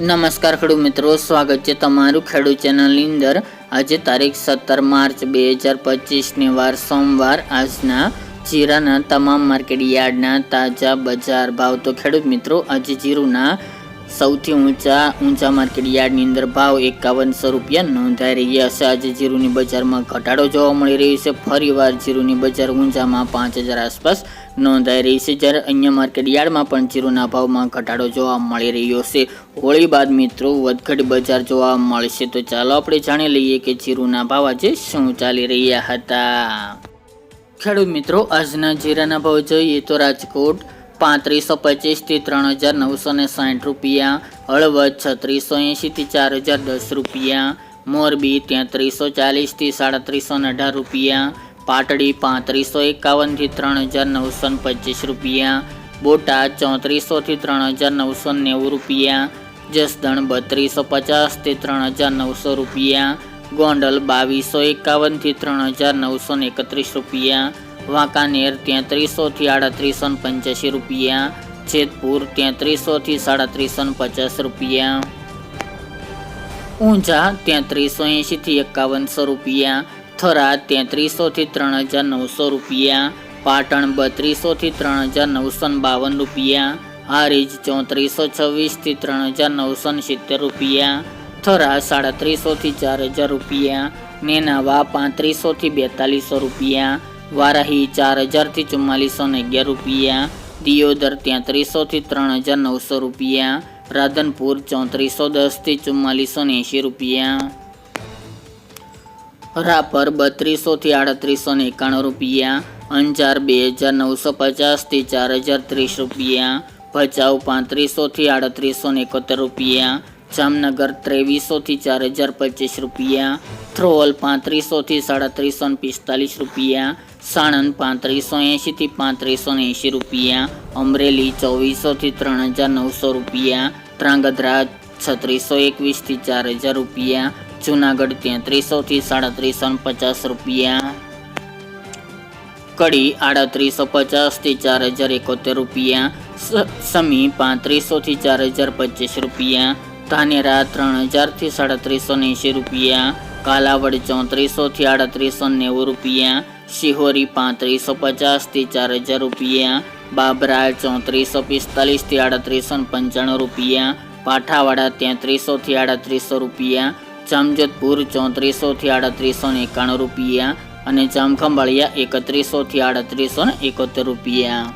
નમસ્કાર ખેડૂત મિત્રો, સ્વાગત છે તમારું ખેડૂત ચેનલની અંદર. આજે તારીખ સત્તર માર્ચ બે હજાર પચીસની વાર, સોમવાર. આજના જીરાના તમામ માર્કેટ યાર્ડના તાજા બજાર ભાવ. તો ખેડૂત મિત્રો, આજે જીરુના સૌથી ઊંચા ઊંચા માર્કેટ યાર્ડની અંદર ભાવ એકાવનસો રૂપિયા નોંધાઈ રહ્યા છે. આજે જીરુની બજારમાં ઘટાડો જોવા મળી રહ્યો છે. ફરીવાર જીરુની બજાર ઊંચામાં પાંચ હજાર આસપાસ નોંધાઈ રહી છે. જ્યારે અન્ય માર્કેટ યાર્ડમાં પણ જીરુના ભાવમાં ઘટાડો જોવા મળી રહ્યો છે. હોળી બાદ મિત્રો, વધઘટ બજાર જોવા મળશે. તો ચાલો આપણે જાણી લઈએ કે જીરુના ભાવ આજે શું ચાલી રહ્યા હતા. ખેડૂત મિત્રો, આજના જીરાના ભાવ જોઈએ તો રાજકોટ પાંત્રીસો પચીસથી ત્રણ હજાર નવસો ને સાઠ રૂપિયા, હળવદ છત્રીસો એંશીથી ચાર હજાર દસ રૂપિયા, મોરબી તેત્રીસો ચાલીસથી સાડત્રીસો ને અઢાર રૂપિયા, પાટડી પાંત્રીસો એકાવનથી ત્રણ હજાર નવસો ને પચીસ રૂપિયા, બોટાદ ચોત્રીસોથી ત્રણ હજાર નવસો નેવું રૂપિયા, જસદણ બત્રીસો પચાસથી ત્રણ હજાર નવસો રૂપિયા, ગોંડલ બાવીસો એકાવનથી ત્રણ હજાર નવસો એકત્રીસ રૂપિયા વાંકાનેર તેત્રીસોથી આડત્રીસો ને પંચ્યાસી રૂપિયા, જેતપુર તેત્રીસોથી સાડત્રીસો ને પચાસ રૂપિયા. ઊંઝા તેત્રીસો એંશીથી એકાવનસો રૂપિયા, થરાદ તેત્રીસોથી ત્રણ હજાર નવસો રૂપિયા, પાટણ બત્રીસોથી ત્રણ હજાર નવસો ને બાવન રૂપિયા, હારીજ ચોત્રીસો છવ્વીસથી ત્રણ હજાર નવસો ને સિત્તેર રૂપિયા થરા સાડત્રીસોથી ચાર હજાર રૂપિયા નેનાવા પાંત્રીસોથી બેતાલીસો રૂપિયા વારાહી ચાર હજારથી ચુમ્માલીસો ને અગિયાર રૂપિયા. દિયોદર ત્યાં ત્રીસોથી ત્રણ હજાર નવસો રૂપિયા. રાધનપુર ચોત્રીસો દસથી ચુમ્માલીસો ને એંશી રૂપિયા. રાપર બત્રીસોથી આડત્રીસો ને એકાણું રૂપિયા. અંજાર બે હજાર નવસો પચાસથી ચાર હજાર ત્રીસ રૂપિયા. ભચાઉ પાંત્રીસોથી આડત્રીસો ને એકોતેર રૂપિયા. જામનગર ત્રેવીસોથી ચાર હજાર પચીસ રૂપિયા થ્રોલ પાંત્રીસોથી સાડત્રીસો ને પિસ્તાલીસ રૂપિયા, સાણંદ પાંત્રીસો એંશીથી પાંત્રીસો ને એંશી રૂપિયા, અમરેલી ચોવીસોથી ત્રણ હજાર નવસો રૂપિયા ત્રાંગધ્રા છત્રીસો એકવીસથી ચાર હજાર રૂપિયા, જુનાગઢ તેત્રીસોથી સાડત્રીસો ને પચાસ રૂપિયા, કડી આડત્રીસો પચાસથી ચાર હજાર એકોતેર રૂપિયા, સ- સમી પાંત્રીસોથી ચાર હજાર પચીસ રૂપિયા ધાનેરા ત્રણ હજારથી સાડત્રીસો એંશી રૂપિયા, કાલાવડ ચોત્રીસોથી આડત્રીસો નેવું રૂપિયા, શિહોરી પાંત્રીસો પચાસથી ચાર હજાર રૂપિયા, બાબરા ચોત્રીસો પિસ્તાલીસથી આડત્રીસો પંચાણું રૂપિયા, પાઠાવાડા તેત્રીસોથી આડત્રીસો રૂપિયા, જામજોધપુર ચોત્રીસોથી આડત્રીસો એકાણું રૂપિયા અને જામખંભાળિયા એકત્રીસોથી આડત્રીસો એકોતેર રૂપિયા.